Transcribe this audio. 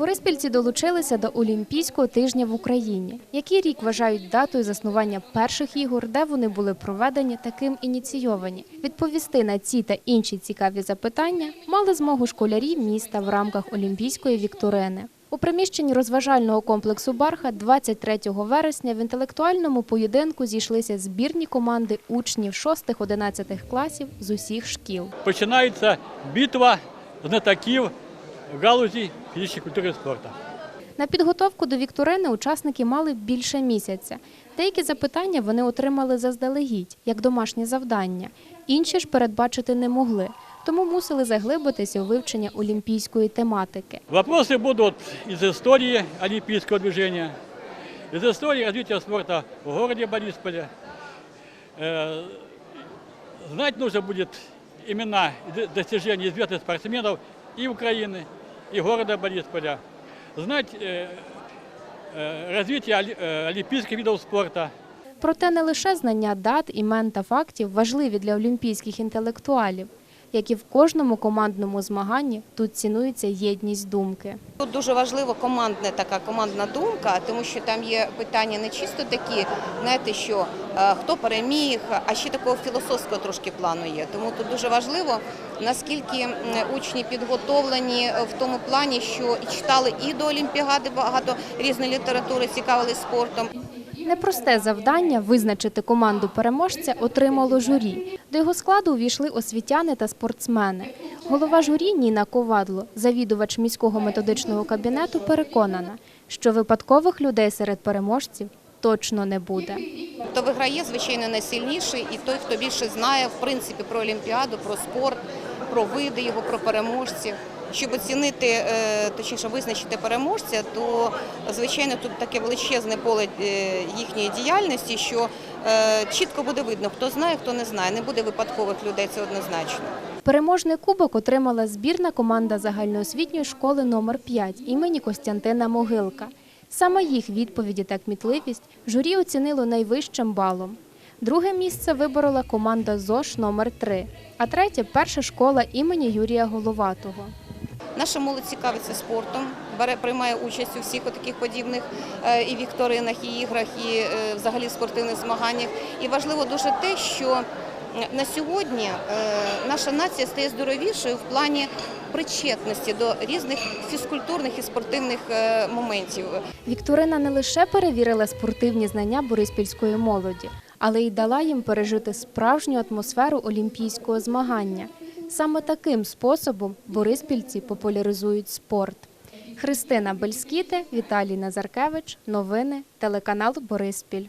Бориспільці долучилися до Олімпійського тижня в Україні. Який рік вважають датою заснування перших ігор, де вони були проведені, таким ініційовані. Відповісти на ці та інші цікаві запитання мали змогу школярі міста в рамках Олімпійської вікторини. У приміщенні розважального комплексу Барха 23 вересня в інтелектуальному поєдинку зійшлися збірні команди учнів 6-11 класів з усіх шкіл. починається битва знатоків галузі фізичної культури і спорту. На підготовку до вікторини учасники мали більше місяця. Деякі запитання вони отримали заздалегідь, як домашнє завдання. Інші ж передбачити не могли, тому мусили заглибитися у вивчення олімпійської тематики. Вопросы будут из истории олимпийского движения, из истории развития спорта в городе Борисполе. Э, Знать нужно будет имена и д- достижения известных спортсменов и Украины, и города Борисполя. Знать э, э, развитие оли- э, олимпийских видов спорта. Проте не лише знання дат, імен та фактів важливі для олімпійських інтелектуалів, як і в кожному командному змаганні тут цінується єдність думки. Тут дуже важлива командна така командна думка, тому що там є питання не чисто такі, знаєте, що е, хто переміг, а ще такого філософського трошки плану є. Тому тут дуже важливо, наскільки учні підготовлені в тому плані, що читали і до Олімпіади багато різної літератури, цікавились спортом. Непросте завдання визначити команду переможця отримало журі. До його складу увійшли освітяни та спортсмени. Голова журі Ніна Ковадло, завідувач міського методичного кабінету, переконана, що випадкових людей серед переможців точно не буде. Хто виграє, звичайно, найсильніший, і той, хто більше знає в принципі про Олімпіаду, про спорт, про види його, про переможців. Щоб оцінити, е, точніше визначити переможця, то звичайно тут таке величезне поле е, їхньої діяльності, що е, чітко буде видно, хто знає, хто не знає. Не буде випадкових людей, це однозначно. Переможний кубок отримала збірна команда загальноосвітньої школи номер 5 імені Костянтина Могилка. Саме їх відповіді та кмітливість журі оцінило найвищим балом. Друге місце виборола команда ЗОШ номер 3 а третє перша школа імені Юрія Головатого. Наша молодь цікавиться спортом, бере приймає участь у всіх таких подібних е, і вікторинах, і іграх, і е, взагалі спортивних змаганнях. І важливо дуже те, що на сьогодні е, наша нація стає здоровішою в плані причетності до різних фізкультурних і спортивних моментів. Вікторина не лише перевірила спортивні знання бориспільської молоді, але й дала їм пережити справжню атмосферу олімпійського змагання. Саме таким способом бориспільці популяризують спорт. Христина Бельскіте, Віталій Назаркевич. Новини. Телеканал Бориспіль.